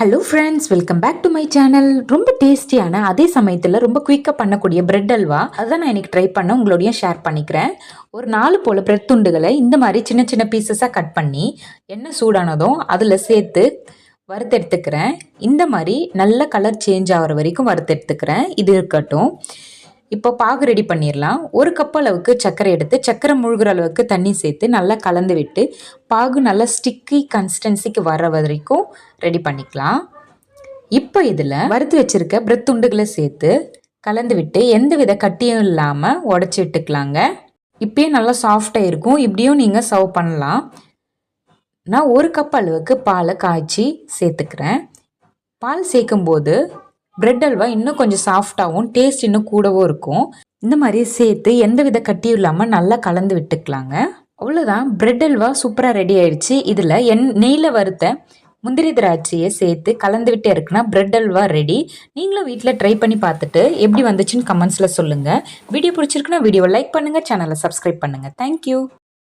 Hello friends welcome back to my channel ரொம்ப டேஸ்டியான அதே சமயத்தில் ரொம்ப குயிக்காக பண்ணக்கூடிய பிரெட் அல்வா அதை நான் இன்னைக்கு ட்ரை பண்ண உங்களோடய ஷேர் பண்ணிக்கிறேன். ஒரு நாலு போல் பிரெட் துண்டுகளை இந்த மாதிரி சின்ன சின்ன பீசஸாக கட் பண்ணி எண்ணெய் சூடானதும் அதில் சேர்த்து வறுத்தெடுத்துக்கிறேன். இந்த மாதிரி நல்ல கலர் சேஞ்ச் ஆகிற வரைக்கும் வறுத்தெடுத்துக்கிறேன். இது இருக்கட்டும். இப்போ பாகு ரெடி பண்ணிடலாம் ஒரு கப் அளவுக்கு சர்க்கரை எடுத்து சர்க்கரை முழுகிற அளவுக்கு தண்ணி சேர்த்து நல்லா கலந்து விட்டு பாகு நல்லா ஸ்டிக்கி கன்சிஸ்டன்சிக்கு வர வரைக்கும் ரெடி பண்ணிக்கலாம். இப்போ இதில் வறுத்து வச்சிருக்க பிரெட் துண்டுகளை சேர்த்து கலந்து விட்டு எந்த வித கட்டியும் இல்லாமல் உடச்சி விட்டுக்கலாங்க இப்பயே நல்லா சாஃப்டாக இருக்கும். இப்படியும் நீங்கள் சர்வ் பண்ணலாம். நான் ஒரு கப் அளவுக்கு பாலை காய்ச்சி சேர்த்துக்கிறேன். பால் சேர்க்கும்போது பிரெட் அல்வா இன்னும் கொஞ்சம் சாஃப்டாகவும் டேஸ்ட் இன்னும் கூடவும் இருக்கும். இந்த மாதிரி சேர்த்து எந்த வித கட்டியும் இல்லாமல் நல்லா கலந்து விட்டுக்கலாங்க. அவ்வளோதான் பிரெட் அல்வா சூப்பராக ரெடி ஆயிடுச்சு. இதில் என் நெய்யில் வறுத்த முந்திரி திராட்சையை சேர்த்து கலந்து விட்டு இருக்குன்னா பிரெட் அல்வா ரெடி நீங்களும் வீட்டில் ட்ரை பண்ணி பார்த்துட்டு எப்படி வந்துச்சுன்னு கமெண்ட்ஸில் சொல்லுங்கள் வீடியோ பிடிச்சிருக்குன்னா வீடியோவை லைக் பண்ணுங்கள் சேனலை சப்ஸ்கிரைப் பண்ணுங்கள் தேங்க்யூ